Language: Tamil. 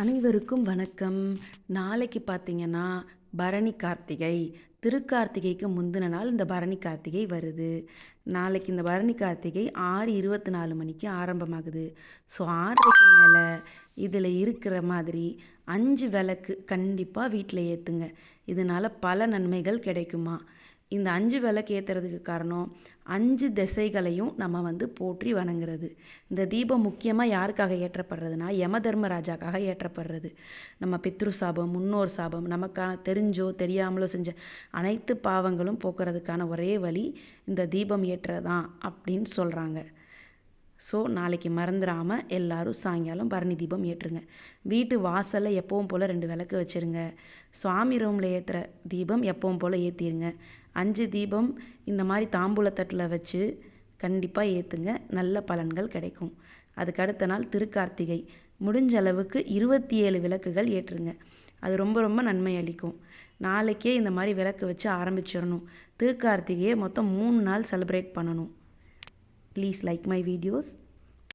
அனைவருக்கும் வணக்கம். நாளைக்கு பார்த்தீங்கன்னா பரணி கார்த்திகை. திருக்கார்த்திகைக்கு முந்தின நாள் இந்த பரணி கார்த்திகை வருது. நாளைக்கு இந்த பரணி கார்த்திகை ஆறு இருபத்தி நாலு மணிக்கு ஆரம்பமாகுது. ஸோ ஆறரைக்கு மேலே இதில் இருக்கிற மாதிரி அஞ்சு விளக்கு கண்டிப்பாக வீட்டில் ஏற்றுங்க இதனால் பல நன்மைகள் கிடைக்குமா? இந்த அஞ்சு விளக்கு ஏற்றுறதுக்கு காரணம் அஞ்சு திசைகளையும் நம்ம வந்து போற்றி வணங்குறது. இந்த தீபம் முக்கியமாக யாருக்காக ஏற்றப்படுறதுனா யம தர்மராஜாக்காக ஏற்றப்படுறது. நம்ம பித்ரு சாபம் முன்னோர் சாபம் நமக்கான தெரிஞ்சோ தெரியாமலோ செஞ்ச அனைத்து பாவங்களும் போக்குறதுக்கான ஒரே வழி இந்த தீபம் ஏற்றதான் அப்படின்னு சொல்கிறாங்க ஸோ நாளைக்கு மறந்துடாமல் எல்லோரும் சாயங்காலம் பரணி தீபம் ஏற்றுங்க. வீட்டு வாசலில் எப்பவும் போல் ரெண்டு விளக்கு வச்சுருங்க. சுவாமி ரூமில் ஏற்றுற தீபம் எப்பவும் போல் ஏற்றிடுங்க அஞ்சு தீபம் இந்த மாதிரி தாம்பூலத்தட்டில் வச்சு கண்டிப்பாக ஏற்றுங்க நல்ல பலன்கள் கிடைக்கும். அதுக்கு அடுத்த நாள் திருக்கார்த்திகை. முடிஞ்ச அளவுக்கு இருபத்தி ஏழு விளக்குகள் ஏற்றுங்க. அது ரொம்ப ரொம்ப நன்மை அளிக்கும். நாளைக்கே இந்த மாதிரி விளக்கு வச்சு ஆரம்பிச்சிடணும். திருக்கார்த்திகையை மொத்தம் மூணு நாள் செலிப்ரேட் பண்ணணும். Please like my videos.